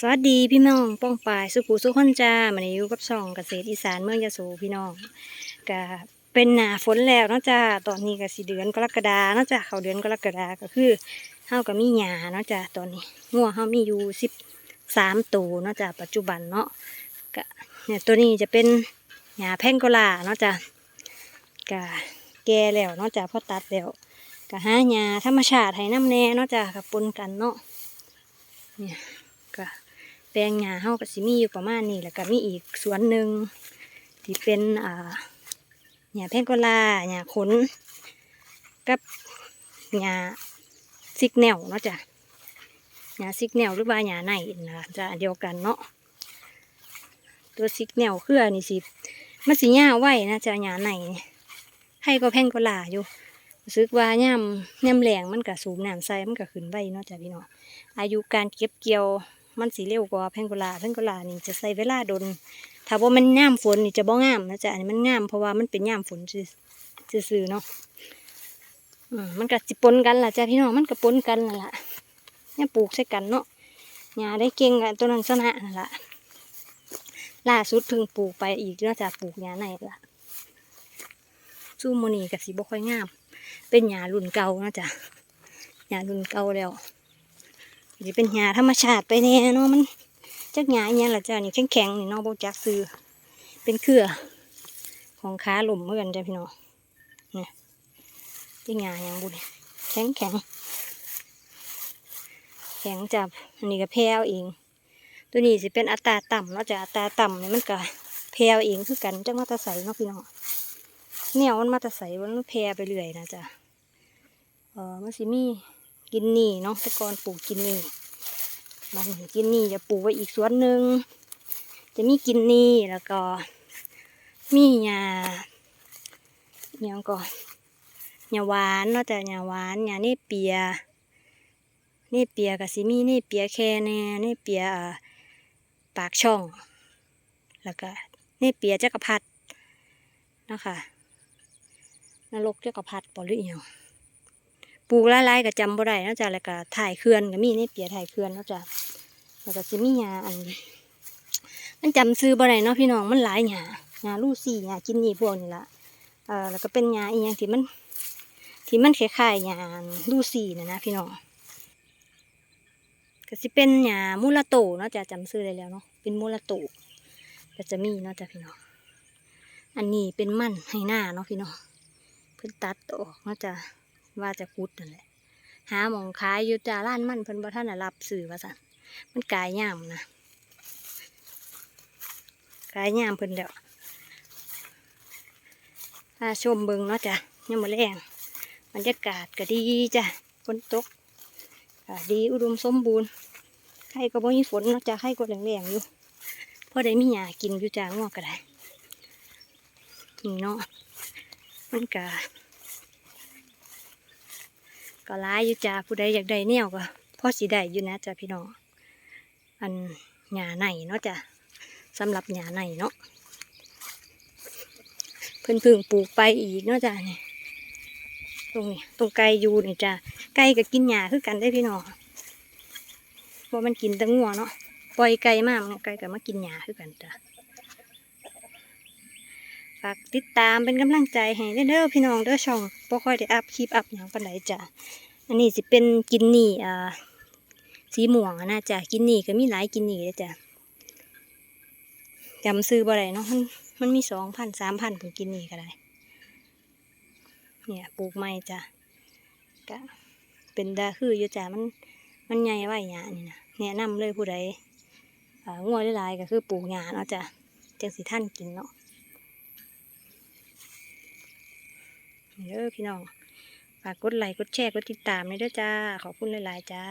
สวัสดีพี่น้องป้องปายสุขุสุขคนจ้ามันอยู่กับช่องเกษตรอีสานเมืองยะโสพี่น้องก็เป็นหนาฝนแล้วนะจ้าตอนนี้ก็สิเดือนกรกฎาเนาะจ้าเขาเดือนกรกฎาก็คือเฮาก็มีหญ้าเนาะจ้าตอนนี้งัวเฮามีอยู่สิบสามตัวเนาะจ้าปัจจุบันเนาะก็เนี่ยตัวนี้จะเป็นหญ้าแพงโกลาเนาะจ้าก็แก่แล้วเนาะจ้าพอตัดแล้วก็หาหญ้าธรรมชาติให้น้ำแน่เนาะจ้ากับปนกันเนาะเนี่ยก็ ลงหญ้าเฮาก็สิมีอยู่ประมาณนี้แล้วก็มีอีกสวนหนึ่งที่เป็นอ่าหญ้าแพงโกลาหญ้าขนกับหญ้าซิกแนวเนาะจ้ะหญ้าซิกแนวหรือว่าหญ้าในนะจะเดียวกันเนาะตัวซิกแนวคืออันนี้สิมันสิหญ้าไหวนะจ้ะหญ้าในนี่ให้ก็แพงกลาอยู่รู้สึกว่าย่ำย่ำแรงมันก็สูบน้ำใส่มันก็ขึ้นไวเนาะจ้ะพี่น้องอายุการเก็บเกี่ยว มันสีเร็วกว่าแพงโกลาแพงโกลานี่จะใส่เวลาโดนถ้าว่ามันง่ามฝนนี่จะบ่งามนะจ๊ะอันนี้มันงามเพราะว่ามันเป็นง่ามฝนซื่อๆเนาะอืมมันก็สิปนกันล่ะจ้ะพี่น้องมันก็ปนกันนั่นล่ะเนี่ยปลูกใส่กันเนาะหญ้าได้เก่งกันตัวนั้นชนะนั่นล่ะล่าสุดเพิ่งปลูกไปอีกเนาะจ้ะปลูกหญ้าในล่ะซูโมนีกับสีบ่ค่อยงาม เป็นหญ้ารุ่นเก่านะจ้ะหญ้ารุ่นเก่าแล้ว จะเป็นหญ้าธรรมชาติไปแน่เนาะมันจักหญ้าอหยังล่ะจ้านี่แข็งๆนี่เนาะบ่จักซื้อเป็นเครือ ของค้าหล่มเหมือนกันจ้ะพี่น้องเนี่ยจักหญ้าหยังบุญแข็งแข็งแข็งจับอันนี้ก็แพรวเอง ตัวนี้สิเป็นอัตราต่ำเนาะจ้ะอัตราต่ำเนี่ยมันก็แพรวเองคือกันจังมาตะใสเนาะพี่น้องแนวมันมาตะใสมันแพรไปเรื่อยนะจ้ะเออมันสิมี กินนี่เนาะแต่ก่อนปลูกกินนี่มันกินนี่จะปลูกไว้อีกสวนหนึ่งจะมีกินนี่แล้วก็ มีหญ้าหยังก่อนหญ้าหวานเนาะแต่หญ้าหวานหญ้าเนเปียเนเปียกับสิมีเนเปียแค่แน่เนเปียปากช่อง แล้วก็เนเปียจักรพรรดินะคะนรกจักรพรรดิปอหรืออหยัง ปลูกหลายๆก็จำบ่ได้นาะจ้ะแล้วก็ถ่ายเขื่อนก็มีในเปียถ่ายเขื่อนนาะจ้ะแล้วก็สิมีหญ้าอัน มันจำซื้อบ่ได้เนาะพี่น้องมันหลายหญ้าหญ้าลูซี่หญ้ากินนี่พวกนี้ละเอ่อแล้วก็เป็นหญ้าอีหยังที่มัน ที่มันคล้ายๆหญ้าลูซี่นะนะพี่น้องก็สิเป็นหญ้ามูลาโตเนาะจะจำซื้อได้แล้วเนาะเป็นมูลาโตก็จะมีเนาะจ้ะพี่น้องอันนี้เป็นมันให้หน้าเนาะพี่น้องเพิ่นตัดออกเนาะจ้ะ ว่าจะคุดนั่นแหละ หาหมองขายอยู่จ้าร้านมันเพิ่นบ่ท่านนะรับสื่อว่าสั่นมันกายย่ามนะกายย่ามเพิ่นเดี๋ยวถ้าชมเบิงเนาะจ้ะยังมาแรงบรรยากาศก็ดีจ้ะฝนตกดีอุดมสมบูรณ์ใครก็บ่มีฝนเนาะจ้ะใครก็แรงๆอยู่พอได้มีหญ้ากินอยู่จ้างอกก็ได้นี่เนาะมันก็ ก็ร้ายอยู่จ้าผู้ใดอยากได้แนวก็พ่อสิได้อยู่นะจ้าพี่น้องอันหญ้าในเนาะจ้ะสำหรับหญ้าในเนาะเพิ่นพึ่งปลูกไปอีกเนาะจ้ะนี่ตรงนี้ตรงไก่อยู่นี่จ้ะไก่ก็กินหญ้าคือกันได้พี่น้องเพราะมันกินแตะงัวเนาะปล่อยไก่มากไก่ก็มากินหญ้าคือกันจ้ะ ฝากติดตามเป็นกำลังใจให้เด้อพี่น้องเด้อช่องบ่ค่อยได้อัพคลิปอัพอย่างปานใดจ้ะอันนี้สิเป็นกินนี่อ่าสีม่วงนะจ้ะกินนี่ก็มีหลายกินนี่เลยจ้ะจำซื้อบ่ได้เนาะมันมันมีสองพันสามพันผมกินนี่ก็ได้ เนี่ยปลูกไม้จ้ะก็เป็นดาคืออยู่จ้ะมันมันใหญ่ไว้หยานี่นะแนะนำเลยผู้ใดอ่างัวหลายก็คือปลูกหญ้าเนาะจ้ะจังสิท่านกินเนาะ เด้อพี่น้อง ฝากกดไลค์กดแชร์กดติดตามเลยด้วยจ้า ขอบคุณหลาย ๆ จ้า